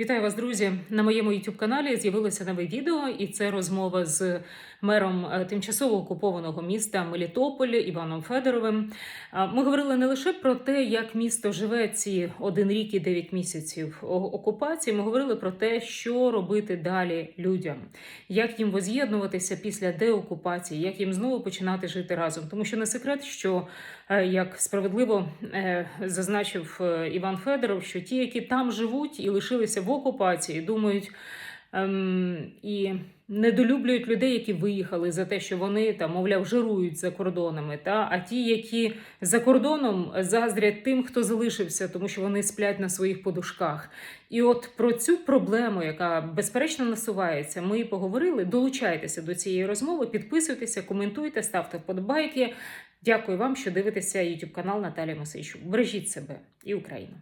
Вітаю вас, друзі! На моєму youtube каналі з'явилося нове відео, і це розмова з мером е, тимчасово окупованого міста Мелітополь Іваном Федоровим. Е, Ми говорили не лише про те, як місто живе ці один рік і дев'ять місяців окупації. Ми говорили про те, що робити далі людям, як їм воз'єднуватися після деокупації, як їм знову починати жити разом. Тому що не секрет, що е, як справедливо зазначив Іван Федоров, що ті, які там живуть і лишилися в окупації, думають ем, і недолюблюють людей, які виїхали за те, що вони там, мовляв, жирують за кордонами. Та? А ті, які за кордоном заздрять тим, хто залишився, тому що вони сплять на своїх подушках. І от про цю проблему, яка безперечно насувається, ми і поговорили. Долучайтеся до цієї розмови, підписуйтеся, коментуйте, ставте вподобайки. Дякую вам, що дивитеся YouTube канал Наталія Мосейчук. Бережіть себе і Україну.